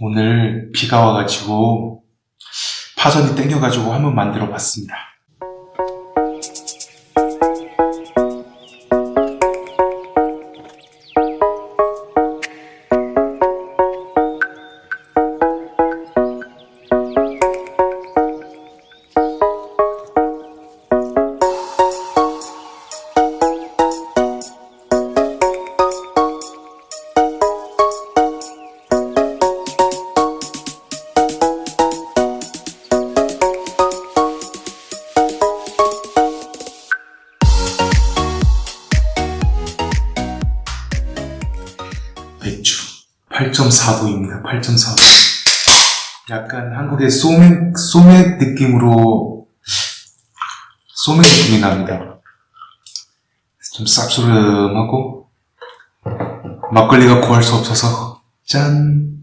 오늘 비가 와가지고 파전이 땡겨가지고 한번 만들어 봤습니다. 배추 8.4도입니다. 8.4도. 약간 한국의 소맥 소맥 느낌으로 소맥 느낌이 납니다. 좀 쌉소름하고 막걸리가 구할 수 없어서 짠.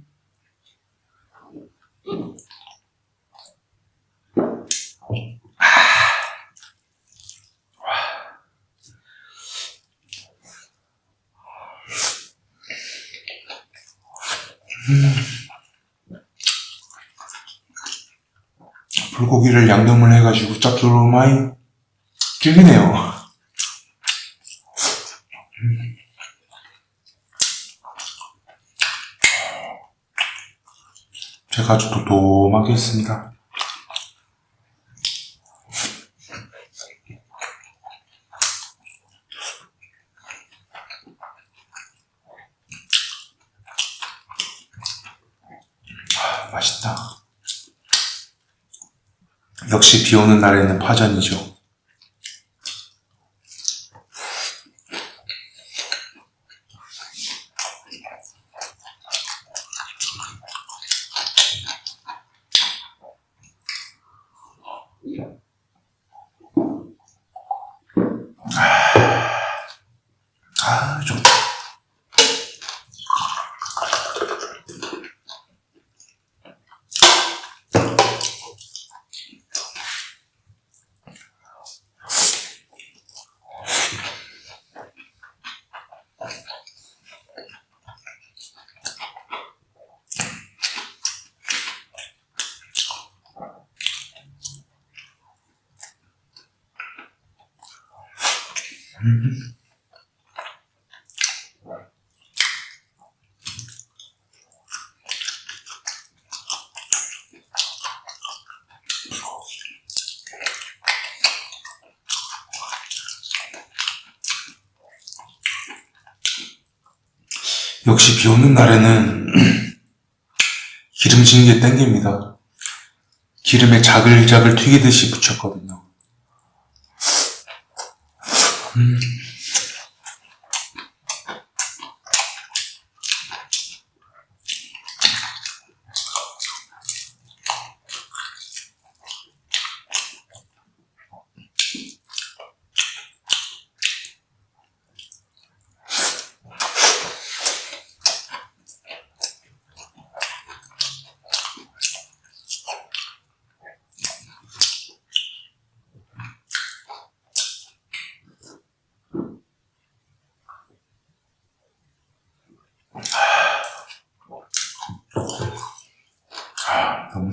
불고기를 양념을 해가지고 짭조름하이 찔리네요. 제가 아주 도톰하게 했습니다. 맛있다. 역시 비 오는 날에는 파전이죠. 역시 비 오는 날에는 기름진 게 땡깁니다. 기름에 자글자글 튀기듯이 붙였거든요. 음.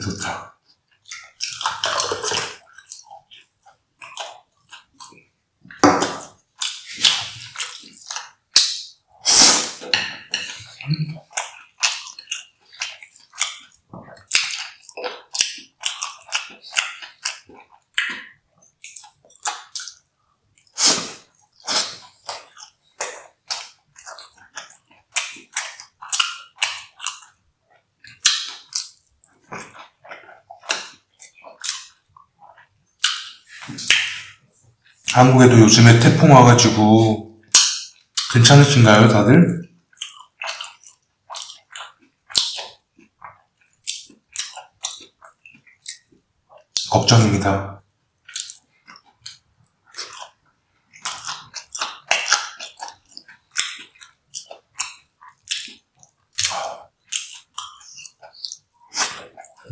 아, 너 한국에도 요즘에 태풍 와가지고 괜찮으신가요, 다들? 걱정입니다.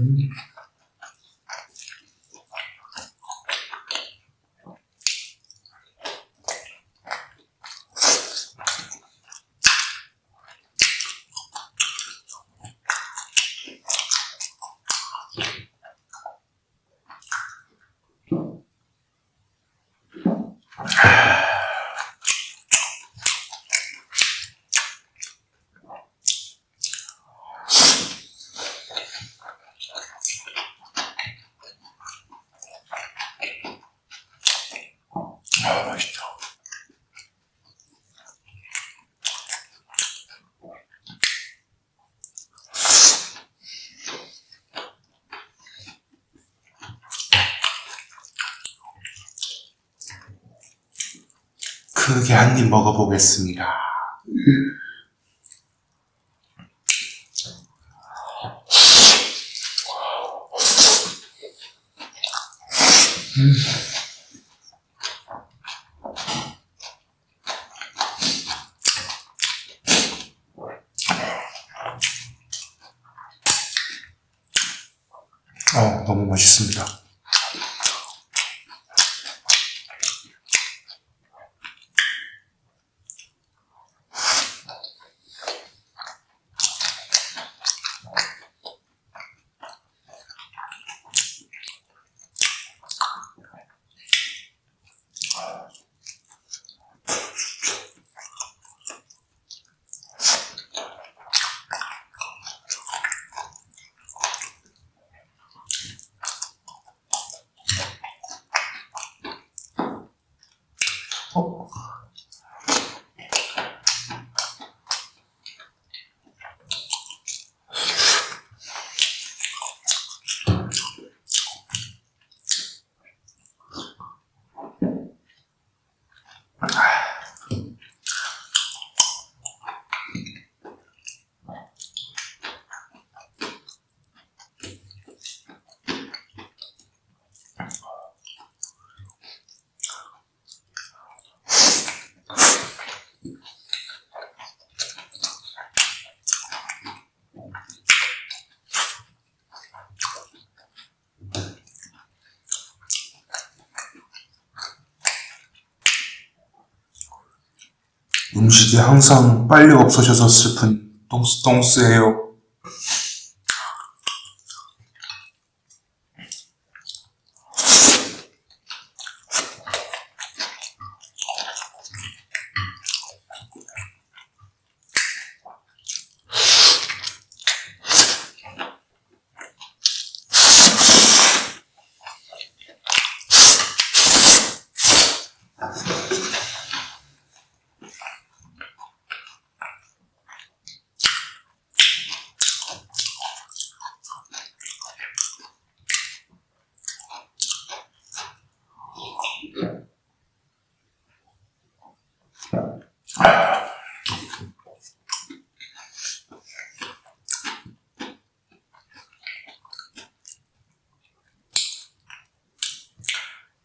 음. 크게 한 입 먹어보겠습니다. 어, 너무 맛있습니다. 음식이 항상 빨리 없어져서 슬픈 똥스똥스예요.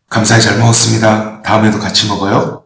감사히 잘 먹었습니다. 다음에도 같이 먹어요.